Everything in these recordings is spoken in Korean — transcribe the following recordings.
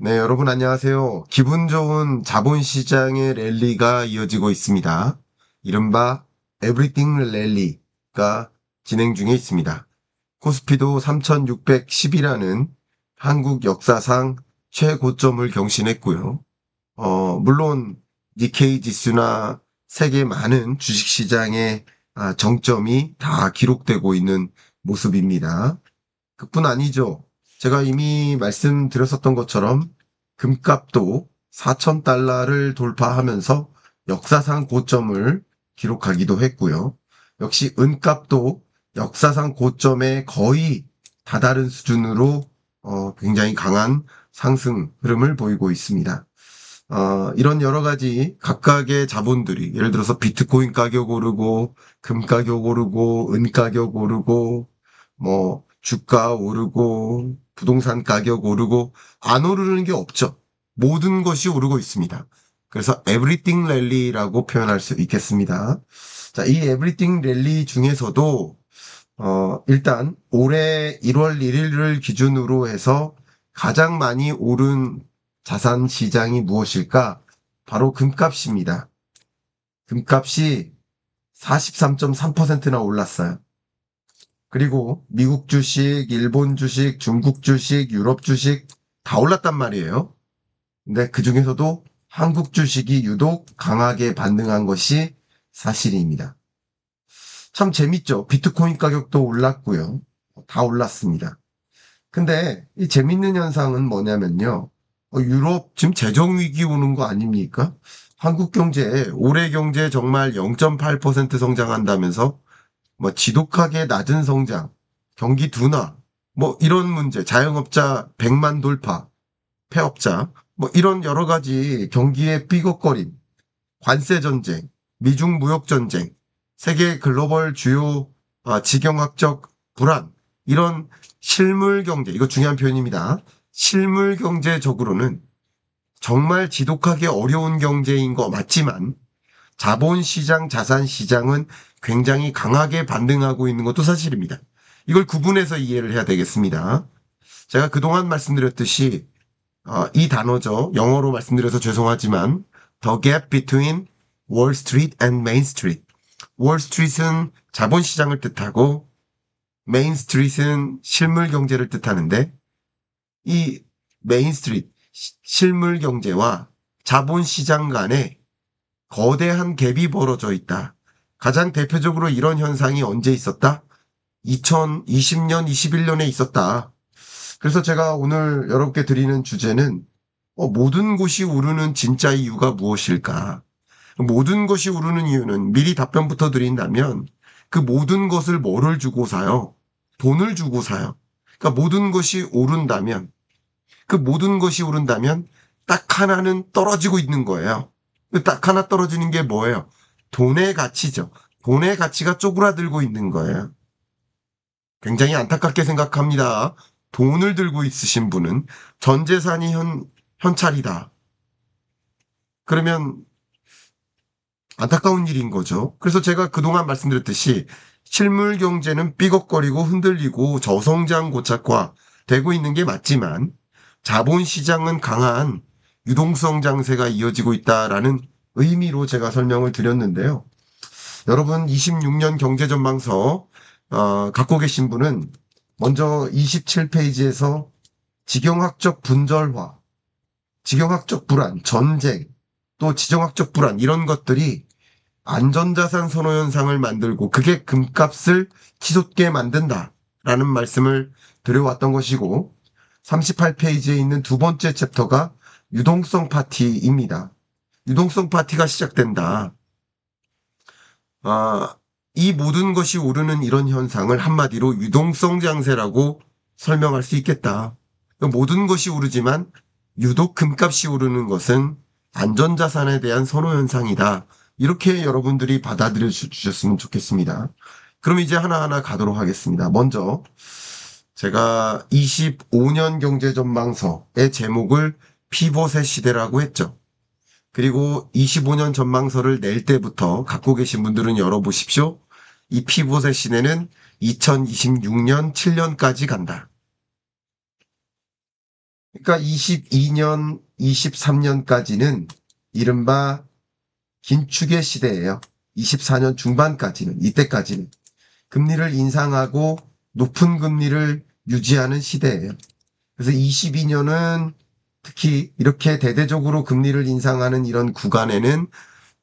네, 여러분 안녕하세요. 기분 좋은 자본시장의 랠리가 이어지고 있습니다. 이른바 에브리띵 랠리가 진행 중에 있습니다. 코스피도 3610이라는 한국 역사상 최고점을 경신했고요. 어, 물론 니케이 지수나 세계 많은 주식시장의 아, 정점이 다 기록되고 있는 모습입니다. 그뿐 아니죠. 제가 이미 말씀드렸었던 것처럼 금값도 4,000달러를 돌파하면서 역사상 고점을 기록하기도 했고요. 역시 은값도 역사상 고점에 거의 다다른 수준으로 어, 굉장히 강한 상승 흐름을 보이고 있습니다. 어, 이런 여러 가지 각각의 자본들이 예를 들어서 비트코인 가격 오르고 금 가격 오르고 은 가격 오르고 뭐 주가 오르고 부동산 가격 오르고 안 오르는 게 없죠. 모든 것이 오르고 있습니다. 그래서 everything rally라고 표현할 수 있겠습니다. 자, 이 everything rally 중에서도 어, 일단 올해 1월 1일을 기준으로 해서 가장 많이 오른 자산 시장이 무엇일까? 바로 금값입니다. 금값이 43.3%나 올랐어요. 그리고 미국 주식, 일본 주식, 중국 주식, 유럽 주식 다 올랐단 말이에요. 근데 그 중에서도 한국 주식이 유독 강하게 반등한 것이 사실입니다. 참 재밌죠. 비트코인 가격도 올랐고요. 다 올랐습니다. 근데 이 재밌는 현상은 뭐냐면요. 어, 유럽 지금 재정 위기 오는 거 아닙니까? 한국 경제 올해 경제 정말 0.8% 성장한다면서 뭐 지독하게 낮은 성장, 경기 둔화, 뭐 이런 문제, 자영업자 100만 돌파, 폐업자, 뭐 이런 여러 가지 경기의 삐걱거림, 관세 전쟁, 미중 무역 전쟁, 세계 글로벌 주요 아, 지경학적 불안, 이런 실물 경제, 이거 중요한 표현입니다. 실물 경제적으로는 정말 지독하게 어려운 경제인 거 맞지만 자본시장, 자산시장은 굉장히 강하게 반등하고 있는 것도 사실입니다. 이걸 구분해서 이해를 해야 되겠습니다. 제가 그동안 말씀드렸듯이 어, 이 단어죠. 영어로 말씀드려서 죄송하지만 the gap between Wall Street and Main Street. Wall Street은 자본시장을 뜻하고 Main Street은 실물 경제를 뜻하는데 이 메인 스트리트 실물 경제와 자본시장 간에 거대한 갭이 벌어져 있다. 가장 대표적으로 이런 현상이 언제 있었다? 2020년, 21년에 있었다. 그래서 제가 오늘 여러분께 드리는 주제는 어, 모든 곳이 오르는 진짜 이유가 무엇일까? 모든 것이 오르는 이유는 미리 답변부터 드린다면 그 모든 것을 뭐를 주고 사요? 돈을 주고 사요. 그러니까 모든 것이 오른다면 그 모든 것이 오른다면 딱 하나는 떨어지고 있는 거예요. 그딱 하나 떨어지는 게 뭐예요? 돈의 가치죠. 돈의 가치가 쪼그라들고 있는 거예요. 굉장히 안타깝게 생각합니다. 돈을 들고 있으신 분은 전 재산이 현, 현찰이다. 그러면 안타까운 일인 거죠. 그래서 제가 그동안 말씀드렸듯이 실물 경제는 삐걱거리고 흔들리고 저성장 고착화 되고 있는 게 맞지만 자본 시장은 강한 유동성 장세가 이어지고 있다라는 의미로 제가 설명을 드렸는데요. 여러분 26년 경제 전망서 어, 갖고 계신 분은 먼저 27페이지에서 지경학적 분절화, 지경학적 불안, 전쟁, 또 지정학적 불안 이런 것들이 안전자산 선호 현상을 만들고 그게 금값을 치솟게 만든다라는 말씀을 드려왔던 것이고 38페이지에 있는 두 번째 챕터가 유동성 파티입니다. 유동성 파티가 시작된다. 아, 이 모든 것이 오르는 이런 현상을 한마디로 유동성 장세라고 설명할 수 있겠다. 모든 것이 오르지만 유독 금값이 오르는 것은 안전자산에 대한 선호 현상이다. 이렇게 여러분들이 받아들여 주셨으면 좋겠습니다. 그럼 이제 하나하나 가도록 하겠습니다. 먼저 제가 25년 경제전망서의 제목을 피봇의 시대라고 했죠. 그리고 25년 전망서를 낼 때부터 갖고 계신 분들은 열어보십시오. 이 피봇의 시대는 2026년 7년까지 간다. 그러니까 22년, 23년까지는 이른바 긴축의 시대예요. 24년 중반까지는, 이때까지는. 금리를 인상하고 높은 금리를 유지하는 시대예요. 그래서 22년은 특히 이렇게 대대적으로 금리를 인상하는 이런 구간에는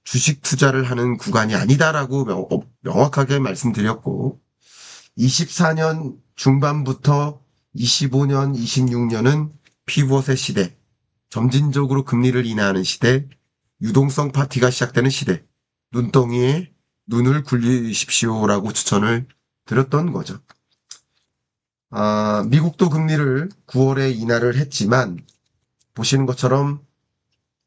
주식 투자를 하는 구간이 아니다라고 명, 어, 명확하게 말씀드렸고, 24년 중반부터 25년, 26년은 피벗의 시대, 점진적으로 금리를 인하하는 시대, 유동성 파티가 시작되는 시대, 눈덩이에 눈을 굴리십시오라고 추천을 드렸던 거죠. 아, 미국도 금리를 9월에 인하를 했지만, 보시는 것처럼,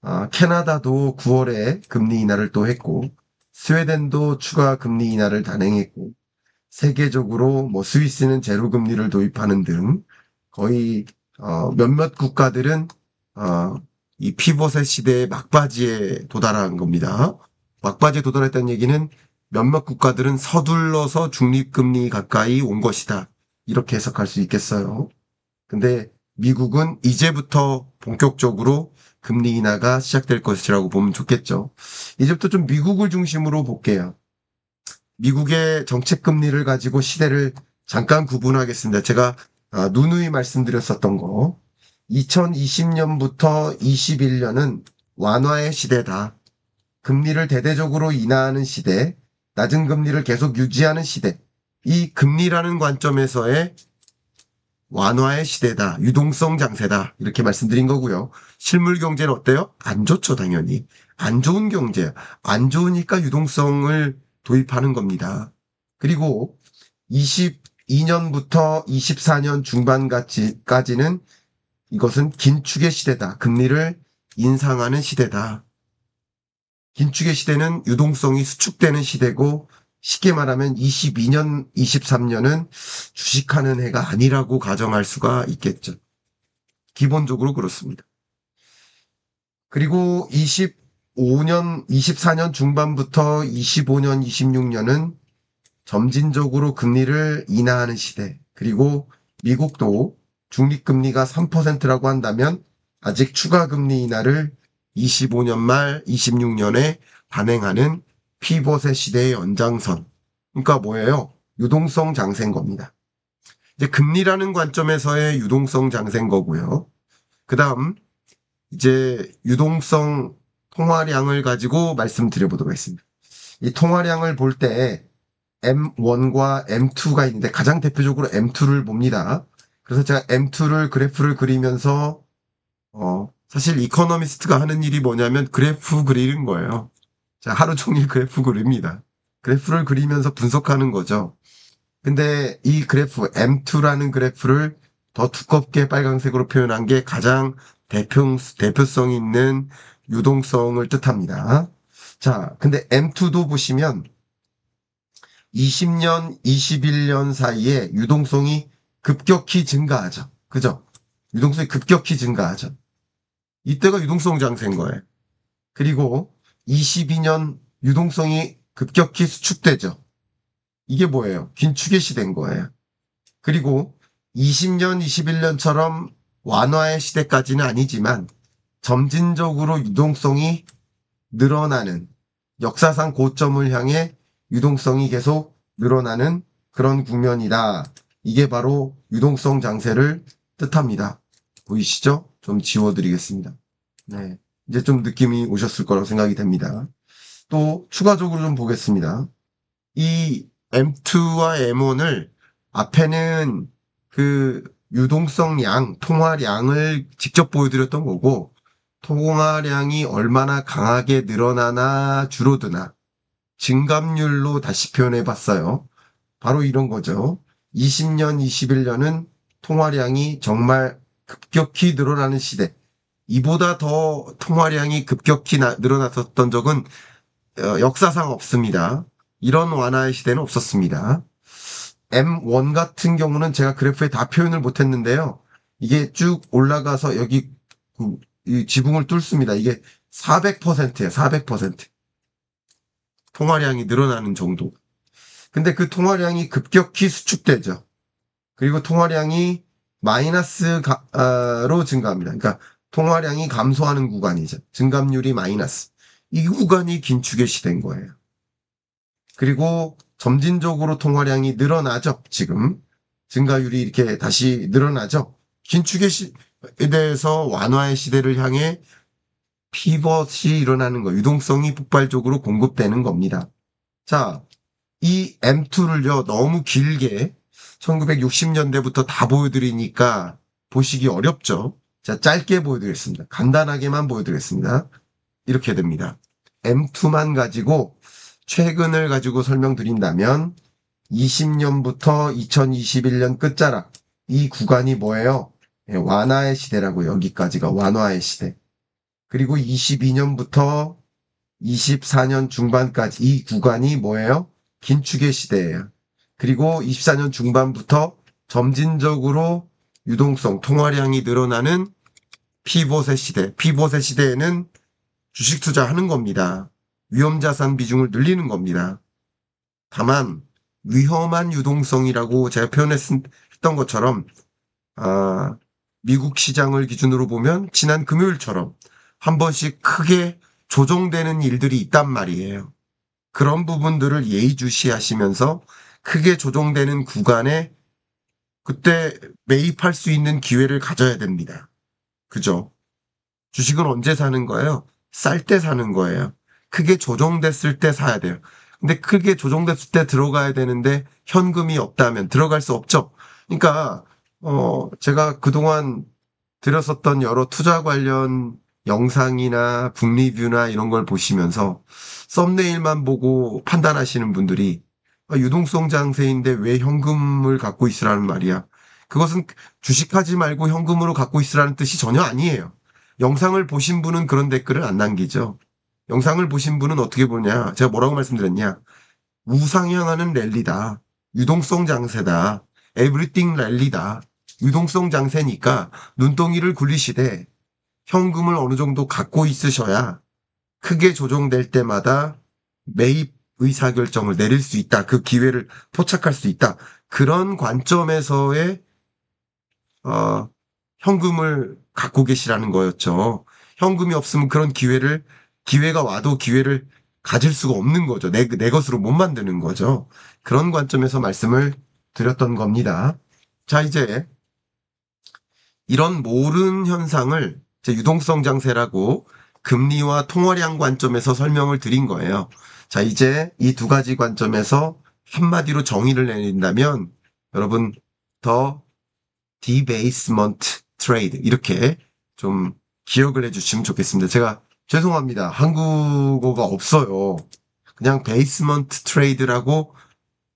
아, 캐나다도 9월에 금리 인하를 또 했고, 스웨덴도 추가 금리 인하를 단행했고, 세계적으로 뭐 스위스는 제로 금리를 도입하는 등 거의 어, 몇몇 국가들은 어, 이 피벗의 시대의 막바지에 도달한 겁니다. 막바지에 도달했다는 얘기는 몇몇 국가들은 서둘러서 중립금리 가까이 온 것이다. 이렇게 해석할 수 있겠어요. 근데 미국은 이제부터 본격적으로 금리 인하가 시작될 것이라고 보면 좋겠죠. 이제부터 좀 미국을 중심으로 볼게요. 미국의 정책 금리를 가지고 시대를 잠깐 구분하겠습니다. 제가 아, 누누이 말씀드렸었던 거. 2020년부터 21년은 완화의 시대다. 금리를 대대적으로 인하하는 시대, 낮은 금리를 계속 유지하는 시대. 이 금리라는 관점에서의 완화의 시대다. 유동성 장세다. 이렇게 말씀드린 거고요. 실물 경제는 어때요? 안 좋죠, 당연히. 안 좋은 경제. 안 좋으니까 유동성을 도입하는 겁니다. 그리고 22년부터 24년 중반까지는 이것은 긴축의 시대다. 금리를 인상하는 시대다. 긴축의 시대는 유동성이 수축되는 시대고 쉽게 말하면 22년, 23년은 주식하는 해가 아니라고 가정할 수가 있겠죠. 기본적으로 그렇습니다. 그리고 25년, 24년 중반부터 25년, 26년은 점진적으로 금리를 인하하는 시대. 그리고 미국도 중립금리가 3%라고 한다면 아직 추가 금리 인하를 25년 말 26년에 단행하는 피벗의 시대의 연장선. 그러니까 뭐예요? 유동성 장세인 겁니다. 이제 금리라는 관점에서의 유동성 장세인 거고요. 그 다음, 이제 유동성 통화량을 가지고 말씀드려보도록 하겠습니다. 이 통화량을 볼 때 M1과 M2가 있는데 가장 대표적으로 M2를 봅니다. 그래서 제가 M2를 그래프를 그리면서 어, 사실 이코노미스트가 하는 일이 뭐냐면 그래프 그리는 거예요. 자, 하루 종일 그래프 그립니다. 그래프를 그리면서 분석하는 거죠. 근데 이 그래프 M2라는 그래프를 더 두껍게 빨간색으로 표현한 게 가장 대표, 대표성 있는 유동성을 뜻합니다. 자, 근데 M2도 보시면 20년, 21년 사이에 유동성이 급격히 증가하죠. 그죠? 유동성이 급격히 증가하죠. 이때가 유동성 장세인 거예요. 그리고 22년 유동성이 급격히 수축되죠. 이게 뭐예요? 긴축의 시대인 거예요. 그리고 20년, 21년처럼 완화의 시대까지는 아니지만 점진적으로 유동성이 늘어나는 역사상 고점을 향해 유동성이 계속 늘어나는 그런 국면이다. 이게 바로 유동성 장세를 뜻합니다. 보이시죠? 좀 지워드리겠습니다. 네. 이제 좀 느낌이 오셨을 거라고 생각이 됩니다. 또 추가적으로 좀 보겠습니다. 이 M2와 M1을 앞에는 그 유동성 양, 통화량을 직접 보여드렸던 거고, 통화량이 얼마나 강하게 늘어나나 줄어드나 증감률로 다시 표현해 봤어요. 바로 이런 거죠. 20년, 21년은 통화량이 정말 급격히 늘어나는 시대. 이보다 더 통화량이 급격히 나, 늘어났었던 적은 어, 역사상 없습니다. 이런 완화의 시대는 없었습니다. M1 같은 경우는 제가 그래프에 다 표현을 못했는데요. 이게 쭉 올라가서 여기 그, 이 지붕을 뚫습니다. 이게 400%예요. 400%. 통화량이 늘어나는 정도. 근데 그 통화량이 급격히 수축되죠. 그리고 통화량이 마이너스로 증가합니다. 그러니까 통화량이 감소하는 구간이죠. 증감률이 마이너스. 이 구간이 긴축의 시대인 거예요. 그리고 점진적으로 통화량이 늘어나죠. 지금 증가율이 이렇게 다시 늘어나죠. 긴축의 시에 대해서 완화의 시대를 향해 피벗이 일어나는 거, 유동성이 폭발적으로 공급되는 겁니다. 자, 이 M2를요, 너무 길게 1960년대부터 다 보여드리니까 보시기 어렵죠. 자, 짧게 보여드리겠습니다. 간단하게만 보여드리겠습니다. 이렇게 됩니다. M2만 가지고 최근을 가지고 설명드린다면 20년부터 2021년 끝자락 이 구간이 뭐예요? 예, 완화의 시대라고 여기까지가 완화의 시대. 그리고 22년부터 24년 중반까지 이 구간이 뭐예요? 긴축의 시대예요. 그리고 24년 중반부터 점진적으로 유동성, 통화량이 늘어나는 피봇의 시대. 피봇의 시대에는 주식 투자하는 겁니다. 위험자산 비중을 늘리는 겁니다. 다만 위험한 유동성이라고 제가 표현했던 것처럼 아, 미국 시장을 기준으로 보면 지난 금요일처럼 한 번씩 크게 조정되는 일들이 있단 말이에요. 그런 부분들을 예의주시하시면서 크게 조정되는 구간에 그때 매입할 수 있는 기회를 가져야 됩니다. 그죠? 주식은 언제 사는 거예요? 쌀 때 사는 거예요. 크게 조정됐을 때 사야 돼요. 근데 크게 조정됐을 때 들어가야 되는데 현금이 없다면 들어갈 수 없죠. 그러니까 어 제가 그동안 들었었던 여러 투자 관련 영상이나 북리뷰나 이런 걸 보시면서 썸네일만 보고 판단하시는 분들이 아, 유동성 장세인데 왜 현금을 갖고 있으라는 말이야. 그것은 주식하지 말고 현금으로 갖고 있으라는 뜻이 전혀 아니에요. 영상을 보신 분은 그런 댓글을 안 남기죠. 영상을 보신 분은 어떻게 보냐. 제가 뭐라고 말씀드렸냐. 우상향하는 랠리다. 유동성 장세다. 에브리띵 랠리다. 유동성 장세니까 눈덩이를 굴리시되 현금을 어느 정도 갖고 있으셔야 크게 조정될 때마다 매입 의사결정을 내릴 수 있다. 그 기회를 포착할 수 있다. 그런 관점에서의 어, 현금을 갖고 계시라는 거였죠. 현금이 없으면 그런 기회를 기회가 와도 기회를 가질 수가 없는 거죠. 내, 내 것으로 못 만드는 거죠. 그런 관점에서 말씀을 드렸던 겁니다. 자, 이제 이런 모른 현상을 유동성 장세라고 금리와 통화량 관점에서 설명을 드린 거예요. 자, 이제 이 두 가지 관점에서 한마디로 정의를 내린다면 여러분 더 디베이스먼트 트레이드 이렇게 좀 기억을 해주시면 좋겠습니다. 제가 죄송합니다. 한국어가 없어요. 그냥 베이스먼트 트레이드라고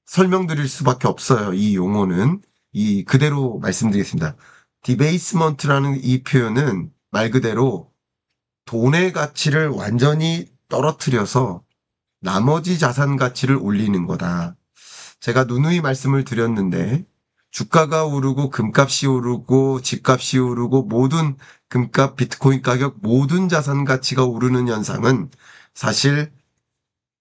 설명드릴 수밖에 없어요. 이 용어는 이 그대로 말씀드리겠습니다. 디베이스먼트라는 이 표현은 말 그대로 돈의 가치를 완전히 떨어뜨려서 나머지 자산 가치를 올리는 거다. 제가 누누이 말씀을 드렸는데 주가가 오르고 금값이 오르고 집값이 오르고 모든 금값 비트코인 가격 모든 자산 가치가 오르는 현상은 사실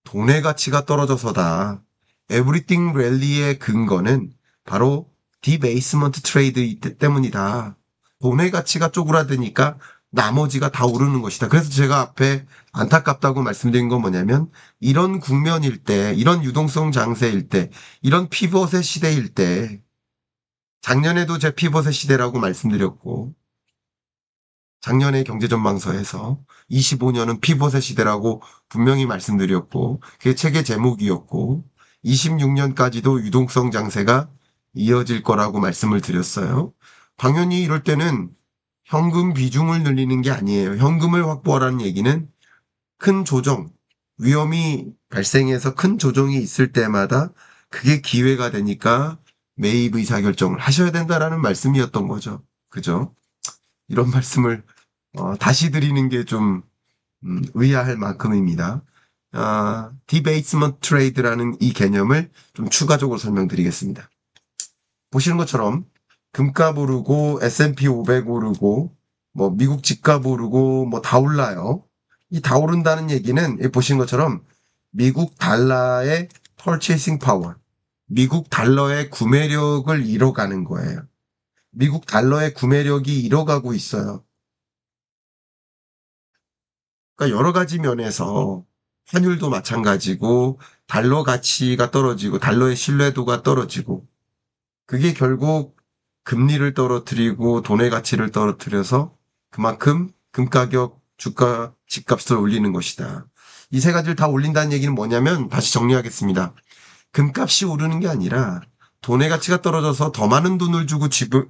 돈의 가치가 떨어져서다. 에브리띵 랠리의 근거는 바로 디베이스먼트 트레이드 때문이다. 돈의 가치가 쪼그라드니까 나머지가 다 오르는 것이다. 그래서 제가 앞에 안타깝다고 말씀드린 건 뭐냐면 이런 국면일 때, 이런 유동성 장세일 때, 이런 피벗의 시대일 때 작년에도 제 피벗의 시대라고 말씀드렸고 작년에 경제전망서에서 25년은 피벗의 시대라고 분명히 말씀드렸고 그게 책의 제목이었고 26년까지도 유동성 장세가 이어질 거라고 말씀을 드렸어요. 당연히 이럴 때는 현금 비중을 늘리는 게 아니에요. 현금을 확보하라는 얘기는 큰 조정, 위험이 발생해서 큰 조정이 있을 때마다 그게 기회가 되니까 매입 의사결정을 하셔야 된다라는 말씀이었던 거죠. 그죠? 이런 말씀을 어, 다시 드리는 게좀 음, 의아할 만큼입니다. 아, 디베이스먼트 트레이드라는 이 개념을 좀 추가적으로 설명드리겠습니다. 보시는 것처럼 금값 오르고 S&P 500 오르고 뭐 미국 집값 오르고 뭐 다 올라요. 이 다 오른다는 얘기는 보시는 것처럼 미국 달러의 purchasing power, 미국 달러의 구매력을 잃어가는 거예요. 미국 달러의 구매력이 잃어가고 있어요. 그러니까 여러 가지 면에서 환율도 마찬가지고 달러 가치가 떨어지고 달러의 신뢰도가 떨어지고 그게 결국 금리를 떨어뜨리고 돈의 가치를 떨어뜨려서 그만큼 금 가격, 주가, 집값을 올리는 것이다. 이 세 가지를 다 올린다는 얘기는 뭐냐면 다시 정리하겠습니다. 금값이 오르는 게 아니라 돈의 가치가 떨어져서 더 많은 돈을 주고 집을,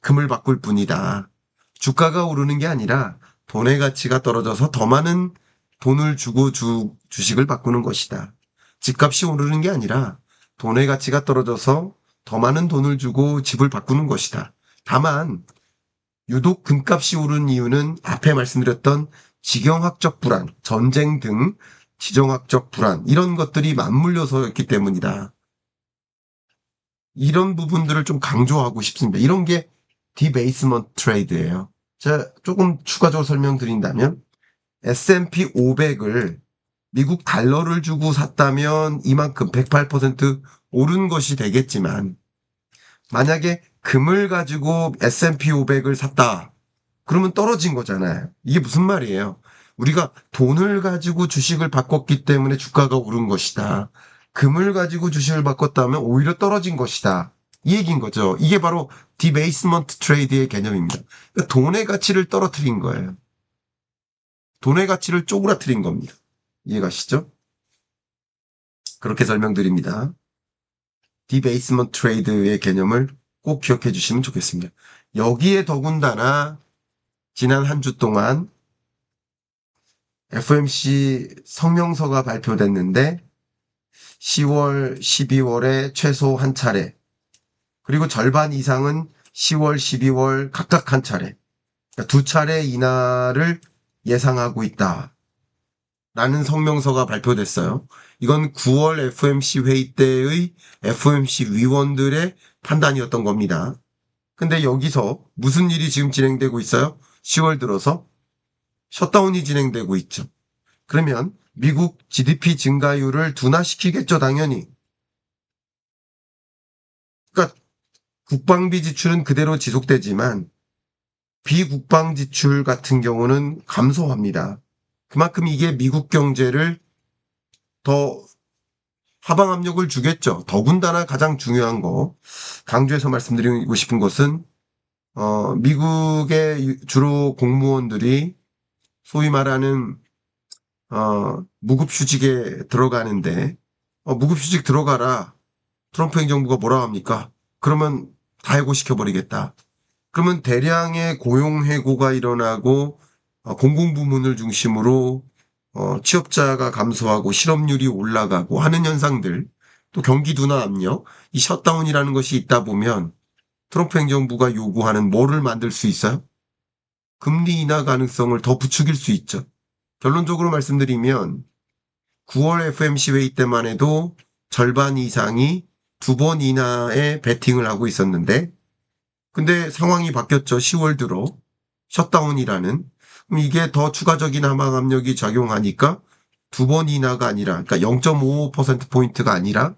금을 바꿀 뿐이다. 주가가 오르는 게 아니라 돈의 가치가 떨어져서 더 많은 돈을 주고 주, 주식을 바꾸는 것이다. 집값이 오르는 게 아니라 돈의 가치가 떨어져서 더 많은 돈을 주고 집을 바꾸는 것이다. 다만 유독 금값이 오른 이유는 앞에 말씀드렸던 지경학적 불안, 전쟁 등 지정학적 불안 이런 것들이 맞물려서였기 때문이다. 이런 부분들을 좀 강조하고 싶습니다. 이런 게 디베이스먼트 트레이드예요. 자, 조금 추가적으로 설명드린다면 S&P 500을 미국 달러를 주고 샀다면 이만큼 108% 오른 것이 되겠지만 만약에 금을 가지고 S&P 500을 샀다. 그러면 떨어진 거잖아요. 이게 무슨 말이에요? 우리가 돈을 가지고 주식을 바꿨기 때문에 주가가 오른 것이다. 금을 가지고 주식을 바꿨다면 오히려 떨어진 것이다. 이 얘기인 거죠. 이게 바로 디베이스먼트 트레이드의 개념입니다. 그러니까 돈의 가치를 떨어뜨린 거예요. 돈의 가치를 쪼그라뜨린 겁니다. 이해가시죠? 그렇게 설명드립니다. 디베이스먼트 트레이드의 개념을 꼭 기억해 주시면 좋겠습니다. 여기에 더군다나 지난 한 주 동안 FMC 성명서가 발표됐는데 10월, 12월에 최소 한 차례, 그리고 절반 이상은 10월, 12월 각각 한 차례, 그러니까 두 차례 인하를 예상하고 있다. 라는 성명서가 발표됐어요. 이건 9월 FMC 회의 때의 FMC 위원들의 판단이었던 겁니다. 근데 여기서 무슨 일이 지금 진행되고 있어요? 10월 들어서 셧다운이 진행되고 있죠. 그러면 미국 GDP 증가율을 둔화시키겠죠, 당연히. 그러니까 국방비 지출은 그대로 지속되지만 비국방 지출 같은 경우는 감소합니다. 그만큼 이게 미국 경제를 더 하방 압력을 주겠죠. 더군다나 가장 중요한 거 강조해서 말씀드리고 싶은 것은 어, 미국의 주로 공무원들이 소위 말하는 어, 무급휴직에 들어가는데 어, 무급휴직 들어가라. 트럼프 행정부가 뭐라 합니까? 그러면 다 해고시켜버리겠다. 그러면 대량의 고용해고가 일어나고 어, 공공부문을 중심으로 어, 취업자가 감소하고 실업률이 올라가고 하는 현상들, 또 경기 둔화 압력, 이 셧다운이라는 것이 있다 보면 트럼프 행정부가 요구하는 뭐를 만들 수 있어요? 금리 인하 가능성을 더 부추길 수 있죠. 결론적으로 말씀드리면 9월 FMC 회의 때만 해도 절반 이상이 두번 이나의 베팅을 하고 있었는데 근데 상황이 바뀌었죠. 10월 들어 셧다운이라는 이게 더 추가적인 하방 압력이 작용하니까 두 번 인하가 아니라 그러니까 0.5% 포인트가 아니라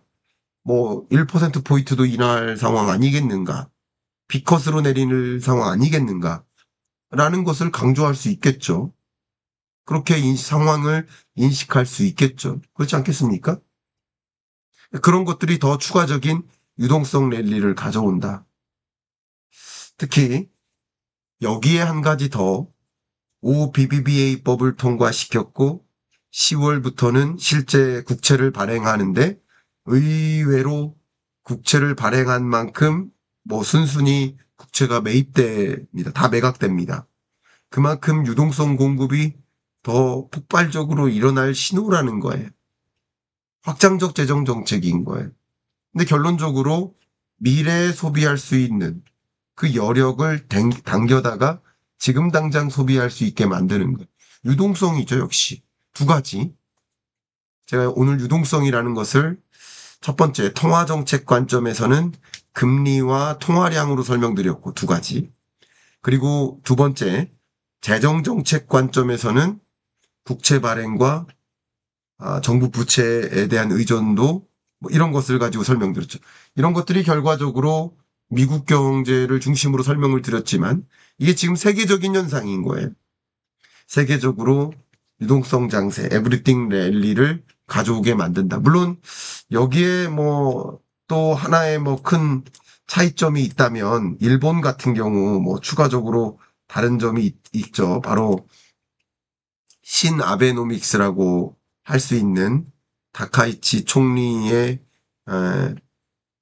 뭐 1% 포인트도 인하할 상황 아니겠는가? 비컷으로 내리는 상황 아니겠는가? 라는 것을 강조할 수 있겠죠. 그렇게 인- 상황을 인식할 수 있겠죠. 그렇지 않겠습니까? 그런 것들이 더 추가적인 유동성 랠리를 가져온다. 특히 여기에 한 가지 더 OBBBA법을 통과시켰고 10월부터는 실제 국채를 발행하는데 의외로 국채를 발행한 만큼 뭐 순순히 국채가 매입됩니다. 다 매각됩니다. 그만큼 유동성 공급이 더 폭발적으로 일어날 신호라는 거예요. 확장적 재정 정책인 거예요. 근데 결론적으로 미래에 소비할 수 있는 그 여력을 당- 당겨다가 지금 당장 소비할 수 있게 만드는 것. 유동성이죠, 역시. 두 가지. 제가 오늘 유동성이라는 것을 첫 번째 통화 정책 관점에서는 금리와 통화량으로 설명드렸고 두 가지. 그리고 두 번째 재정 정책 관점에서는 국채 발행과 아, 정부 부채에 대한 의존도 뭐 이런 것을 가지고 설명드렸죠. 이런 것들이 결과적으로 미국 경제를 중심으로 설명을 드렸지만 이게 지금 세계적인 현상인 거예요. 세계적으로 유동성 장세, 에브리띵 랠리를 가져오게 만든다. 물론 여기에 뭐 또 하나의 뭐 큰 차이점이 있다면 일본 같은 경우 뭐 추가적으로 다른 점이 있, 있죠. 바로 신 아베노믹스라고 할 수 있는 다카이치 총리의 에,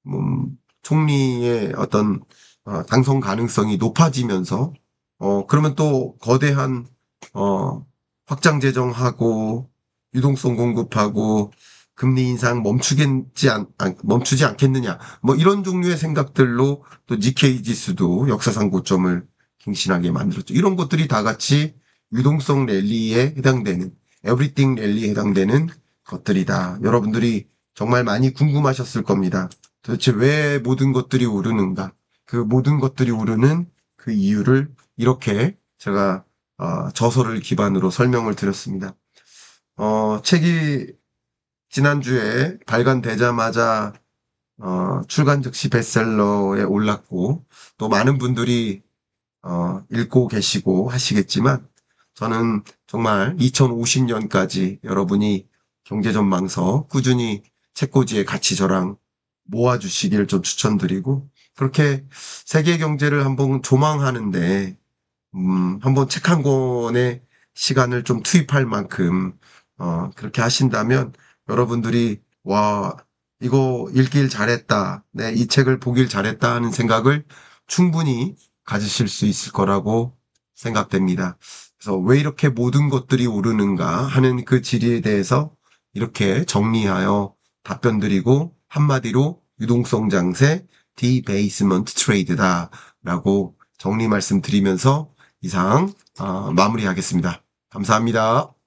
음, 총리의 어떤 어, 당선 가능성이 높아지면서 어 그러면 또 거대한 어 확장 재정하고 유동성 공급하고 금리 인상 멈추겠지 않, 안- 멈추지 않겠느냐 뭐 이런 종류의 생각들로 또 니케이 지수도 역사상 고점을 갱신하게 만들었죠. 이런 것들이 다 같이 유동성 랠리에 해당되는 에브리띵 랠리에 해당되는 것들이다. 여러분들이 정말 많이 궁금하셨을 겁니다. 도대체 왜 모든 것들이 오르는가? 그 모든 것들이 오르는 그 이유를 이렇게 제가 어, 저서를 기반으로 설명을 드렸습니다. 어, 책이 지난주에 발간되자마자 어, 출간 즉시 베스트셀러에 올랐고 또 많은 분들이 어, 읽고 계시고 하시겠지만 저는 정말 2050년까지 여러분이 경제전망서 꾸준히 책꽂이에 같이 저랑 모아주시길 좀 추천드리고 그렇게 세계 경제를 한번 조망하는데 음, 한번 책 한 권의 시간을 좀 투입할 만큼 어, 그렇게 하신다면 여러분들이 와 이거 읽길 잘했다, 네, 이 책을 보길 잘했다 하는 생각을 충분히 가지실 수 있을 거라고 생각됩니다. 그래서 왜 이렇게 모든 것들이 오르는가 하는 그 질의에 대해서 이렇게 정리하여 답변 드리고 한마디로 유동성 장세 디베이스먼트 트레이드다 라고 정리 말씀 드리면서 이상 어, 마무리하겠습니다. 감사합니다.